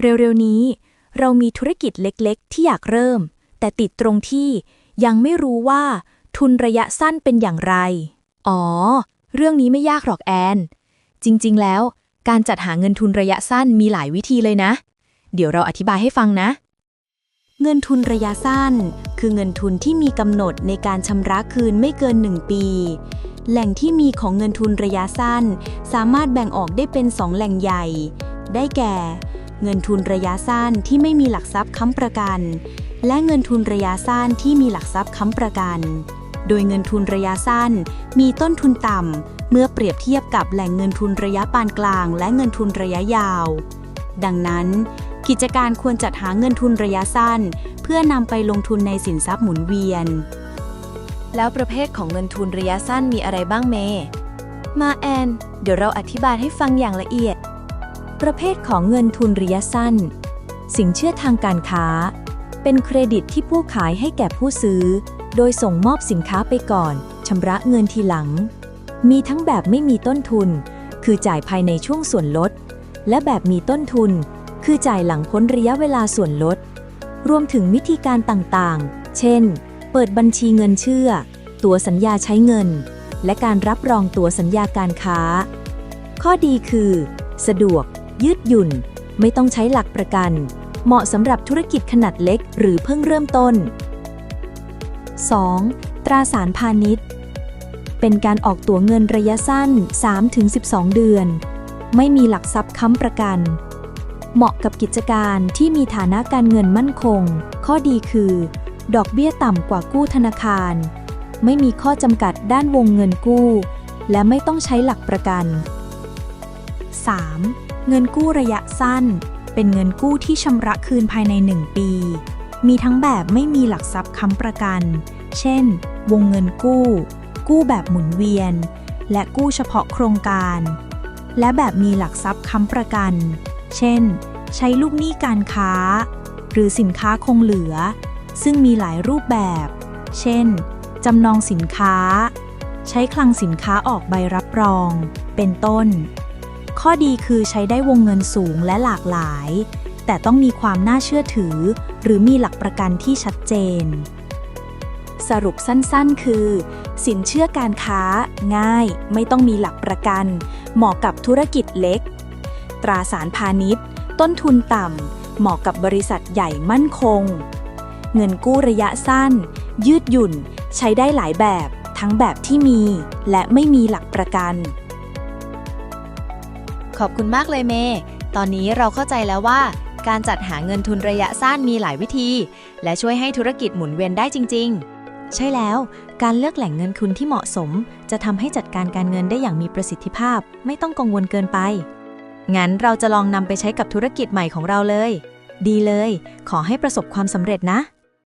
เร็วๆนี้ เรามีธุรกิจเล็กๆ ที่อยากเริ่ม แต่ติดตรงที่ยังไม่รู้ว่าทุนระยะสั้นเป็นอย่างไร อ๋อ เรื่องนี้ไม่ยากหรอกแอน จริงๆ แล้ว การจัดหาเงินทุนระยะสั้นมีหลายวิธีเลยนะ เดี๋ยวเราอธิบายให้ฟังนะ เงินทุนระยะสั้น คือเงินทุนที่มีกำหนดในการชำระคืนไม่เกิน 1 ปี แหล่งที่มีของเงินทุนระยะสั้น สามารถแบ่งออกได้เป็น 2 แหล่งใหญ่ ได้แก่ เงินทุนระยะสั้นที่ไม่มีหลักทรัพย์ค้ำประกัน และเงินทุนระยะสั้นที่มีหลักทรัพย์ค้ำประกัน โดยเงินทุนระยะสั้น มีต้นทุนต่ำ เมื่อเปรียบเทียบกับแหล่งเงินทุนระยะปานกลาง และเงินทุนระยะยาว ดังนั้น กิจการควรจัดหาเงินทุนระยะสั้น เพื่อนำไปลงทุนในสินทรัพย์หมุนเวียน แล้วประเภทของเงินทุนระยะสั้นมีอะไรบ้างเม มาแอน เดี๋ยวเราอธิบายให้ฟังอย่างละเอียด ประเภทของเงินทุนระยะสั้น สินเชื่อทางการค้า เป็นเครดิตที่ผู้ขายให้แก่ผู้ซื้อ โดยส่งมอบสินค้าไปก่อนชำระเงินทีหลัง มีทั้งแบบไม่มีต้นทุน คือจ่ายภายในช่วงส่วนลด และแบบมีต้นทุน คือจ่ายหลังพ้นระยะเวลาส่วนลด รวมถึงวิธีการต่างๆ เช่น เปิดบัญชีเงินเชื่อ ตัวสัญญาใช้เงิน และการรับรองตัวสัญญาการค้า ข้อดีคือ สะดวก ยืดหยุ่น ไม่ต้องใช้หลักประกัน เหมาะสำหรับธุรกิจขนาดเล็กหรือเพิ่งเริ่มต้น 2. ตราสารพาณิชย์ เป็นการออกตั๋วเงินระยะสั้น 3-12 เดือน ไม่มีหลักทรัพย์ค้ำประกัน เหมาะกับกิจการที่มีฐานะการเงินมั่นคง ข้อดีคือ ดอกเบี้ยต่ำกว่ากู้ธนาคาร ไม่มีข้อจำกัดด้านวงเงินกู้ และไม่ต้องใช้หลักประกัน 3. เงินกู้ระยะสั้น เป็นเงินกู้ที่ชำระคืนภายใน 1 ปี มีทั้งแบบไม่มีหลักทรัพย์ค้ำประกัน เช่น วงเงินกู้ กู้แบบหมุนเวียน และกู้เฉพาะโครงการ และแบบมีหลักทรัพย์ค้ำประกัน เช่น ใช้ลูกหนี้การค้า หรือสินค้าคงเหลือ ซึ่งมีหลายรูปแบบ เช่น จำนองสินค้า ใช้คลังสินค้าออกใบรับรอง เป็นต้น ข้อดีคือใช้ได้วงเงินสูงและหลากหลาย แต่ต้องมีความน่าเชื่อถือ หรือมีหลักประกันที่ชัดเจน สรุปสั้นๆ คือ สินเชื่อการค้า ง่าย ไม่ต้องมีหลักประกัน เหมาะกับธุรกิจเล็ก ตราสารพาณิชย์ ต้นทุนต่ำเหมาะกับบริษัทใหญ่มั่นคง เงินกู้ระยะสั้น ยืดหยุ่น ใช้ได้หลายแบบ ทั้งแบบที่มี และไม่มีหลักประกัน ขอบคุณมากเลยเมย์ตอนนี้เราเข้าใจแล้วว่า การจัดหาเงินทุนระยะสั้นมีหลายวิธี และช่วยให้ธุรกิจหมุนเวียนได้จริง ๆ ใช่แล้ว การเลือกแหล่งเงินทุนที่เหมาะสม จะทำให้จัดการการเงินได้อย่างมีประสิทธิภาพ ไม่ต้องกังวลเกินไป งั้นเราจะลองนำไปใช้กับธุรกิจใหม่ของเราเลย ดีเลย ขอให้ประสบความสำเร็จนะ